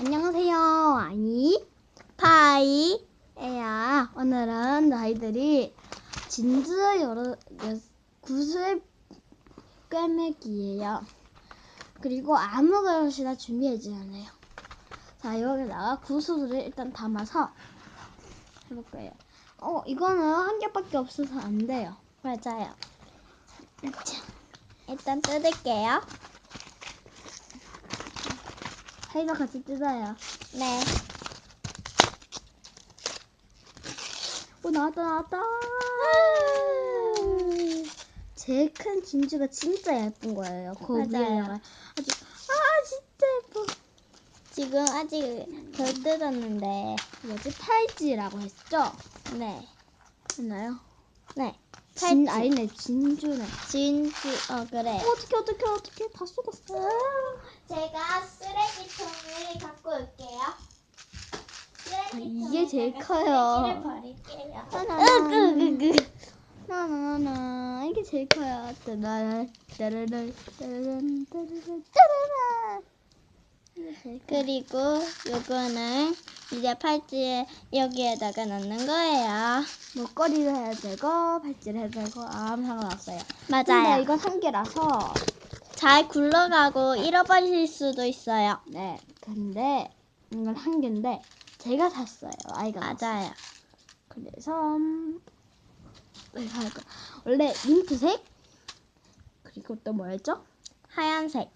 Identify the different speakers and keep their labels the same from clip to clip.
Speaker 1: 안녕하세요. 아니 파이 에야. 오늘은 너희들이 진주 여러 여- 구슬 꿰매기예요. 그리고 아무 것이나 준비해주면 돼요. 자 여기다가 구슬을 일단 담아서 해볼 거예요. 어 이거는 한 개밖에 없어서 안 돼요.
Speaker 2: 맞아요. 자, 일단 뜯을게요.
Speaker 1: 하이도 같이 뜯어요.
Speaker 2: 네.
Speaker 1: 오 나왔다 나왔다. 제일 큰 진주가 진짜 예쁜 거예요. 그
Speaker 2: 맞아요.
Speaker 1: 아주 아 진짜 예뻐.
Speaker 2: 지금 아직 덜 뜯었는데.
Speaker 1: 뭐지 팔찌라고 했죠?
Speaker 2: 네.
Speaker 1: 맞나요?
Speaker 2: 네.
Speaker 1: 진
Speaker 2: 팔찌.
Speaker 1: 아니네 진주네.
Speaker 2: 진주, 어, 그래.
Speaker 1: 어, 어떻게 어떻게 어떻게 다 쏟았어.
Speaker 2: 제가 쓰레기통을 갖고 올게요.
Speaker 1: 아, 이게 제일 커요.
Speaker 2: 쓰레기를 버릴게요.
Speaker 1: 으그그그. 나나나나 이게 제일 커요. 따라란 따라란 따라란 따라란 따라란.
Speaker 2: 그리고 요거는 이제 팔찌에 여기에다가 넣는 거예요.
Speaker 1: 목걸이를 해야 되고 팔찌를 해야 되고 아무 상관없어요.
Speaker 2: 맞아요.
Speaker 1: 근데 이건 한 개라서
Speaker 2: 잘 굴러가고 잃어버릴 수도 있어요.
Speaker 1: 네. 근데 이건 한 개인데 제가 샀어요. 아이가
Speaker 2: 맞아요.
Speaker 1: 그래서 음, 내가 할 거. 원래 민트색 그리고 또 뭐였죠?
Speaker 2: 하얀색.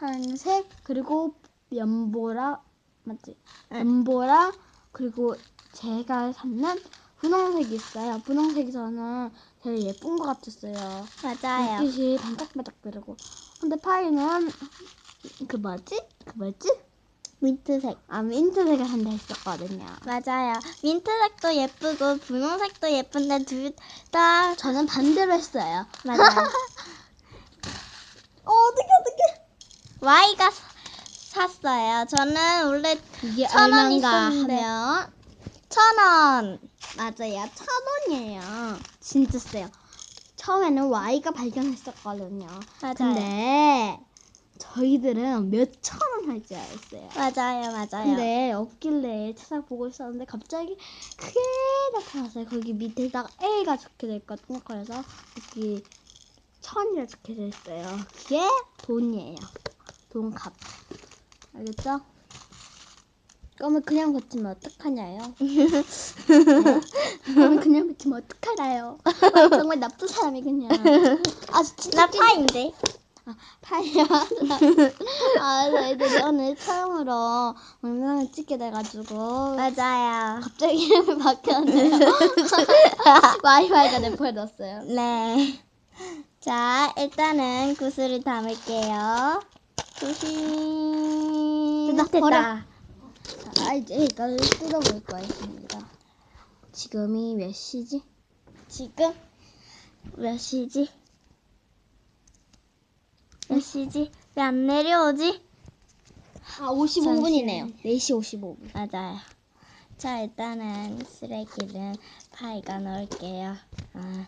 Speaker 1: 하얀색 그리고 연보라 맞지?
Speaker 2: 응.
Speaker 1: 연보라 그리고 제가 샀는 분홍색이 있어요. 분홍색에서는 제일 예쁜 것 같았어요.
Speaker 2: 맞아요.
Speaker 1: 눈빛이 반짝반짝 거리고. 근데 파이는 그 뭐지? 그 뭐지?
Speaker 2: 민트색.
Speaker 1: 아 민트색을 한다 했었거든요.
Speaker 2: 맞아요. 민트색도 예쁘고 분홍색도 예쁜데 둘 다
Speaker 1: 저는 반대로 했어요.
Speaker 2: 맞아요.
Speaker 1: 어 어떻게 어떻게?
Speaker 2: Y가 사- 샀어요. 저는 원래
Speaker 1: 이게
Speaker 2: 천 원 있었는데.
Speaker 1: 하면
Speaker 2: 천 원.
Speaker 1: 맞아요. 천 원이에요. 진짜 세요. 처음에는 Y가 발견했었거든요.
Speaker 2: 맞아요.
Speaker 1: 근데 저희들은 몇 천 원 할 줄 알았어요.
Speaker 2: 맞아요, 맞아요.
Speaker 1: 근데 없길래 찾아보고 있었는데 갑자기 크게 나타났어요. 거기 밑에다가 A가 적혀져 있거든요. 그래서 여기 천이라 적혀져 있어요. 그게 돈이에요. 돈값. 알겠죠? 그러면 그냥 버티면 어떡하냐요? 그러면 그냥 버티면 어떡하나요? 아, 정말 나쁜 사람이군요. 아 진짜
Speaker 2: 나 파인데.
Speaker 1: 아, 파이야. 아, 저희들이 오늘 처음으로 영상을 찍게 돼가지고
Speaker 2: 맞아요.
Speaker 1: 갑자기 이름을 바뀌었네요. 와이파이가 내버렸어요.
Speaker 2: 네. 자, 일단은 구슬을 담을게요. 조심.
Speaker 1: 됐다, 버려. 자, 이제 이걸 뜯어볼 거였습니다. 지금이 몇 시지?
Speaker 2: 지금 몇 시지? 몇 시지? 왜 안 내려오지?
Speaker 1: 아, 55분이네요. 4시 55분.
Speaker 2: 맞아요. 자, 일단은 쓰레기를 파이가 넣을게요. 아,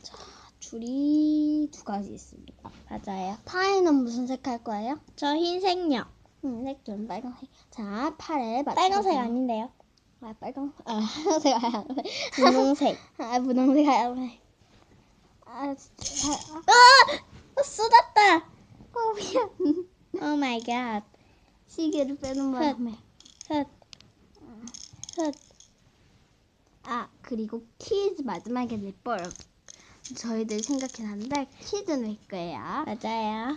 Speaker 1: 줄이 두 가지 있습니다.
Speaker 2: 맞아요.
Speaker 1: 파이는 무슨 색 할 거예요?
Speaker 2: 저 흰색요.
Speaker 1: 음, 색좀 빨간색. 자, 팔에 맞춰.
Speaker 2: 빨간색 아닌데요.
Speaker 1: 아, 빨간. 아, 하얀색.
Speaker 2: 분홍색.
Speaker 1: 아, 분홍색, 하얀색. 아, 진짜. 아,
Speaker 2: 아! 쏟았다!
Speaker 1: 어, 미안.
Speaker 2: 오 마이 갓.
Speaker 1: 시계를 빼는 바람에.
Speaker 2: 헛. 헛.
Speaker 1: 아, 그리고 퀴즈 마지막에 낼 걸. 저희들 생각해놨는데, 퀴즈는 낼 거예요.
Speaker 2: 맞아요.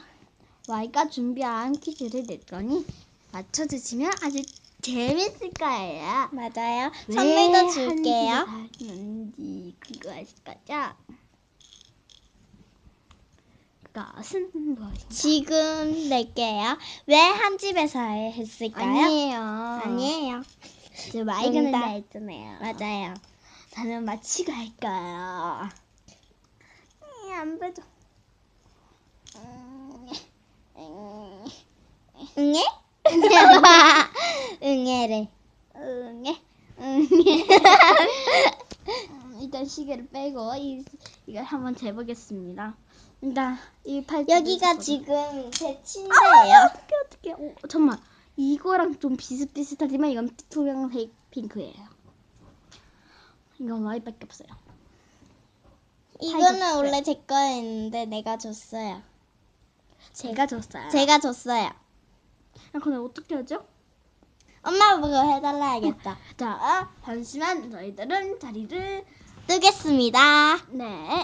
Speaker 1: Y가 준비한 퀴즈를 낼 거니, 맞춰주시면 아주 재밌을 거예요.
Speaker 2: 맞아요.
Speaker 1: 왜
Speaker 2: 선물도 줄게요.
Speaker 1: 하는지 그거 아실 거죠? 그것은 무엇인가?
Speaker 2: 지금 낼게요. 왜 한 집에서 했을까요?
Speaker 1: 아니에요.
Speaker 2: 아니에요.
Speaker 1: 저 Y가 낸다. 했잖아요.
Speaker 2: 맞아요.
Speaker 1: 저는 맞히고 할 거예요. 음, 안 음,
Speaker 2: 응애? 응애래.
Speaker 1: 응애, 응애. 음, 일단 시계를 빼고 이, 이걸 한번 재보겠습니다. 일단 이 팔찌
Speaker 2: 여기가 지금 제 침대예요.
Speaker 1: 어떻게 어떻게? 오, 잠만 이거랑 좀 비슷비슷하지만 이건 투명색 핑크예요. 이건 Y밖에 없어요.
Speaker 2: 이거는. 원래 제 거였는데 내가 줬어요.
Speaker 1: 제가 줬어요.
Speaker 2: 제가 줬어요.
Speaker 1: 아, 근데 어떻게 하죠?
Speaker 2: 엄마 보고 해달라 하겠다.
Speaker 1: 자, 잠시만 저희들은 자리를
Speaker 2: 뜨겠습니다.
Speaker 1: 네.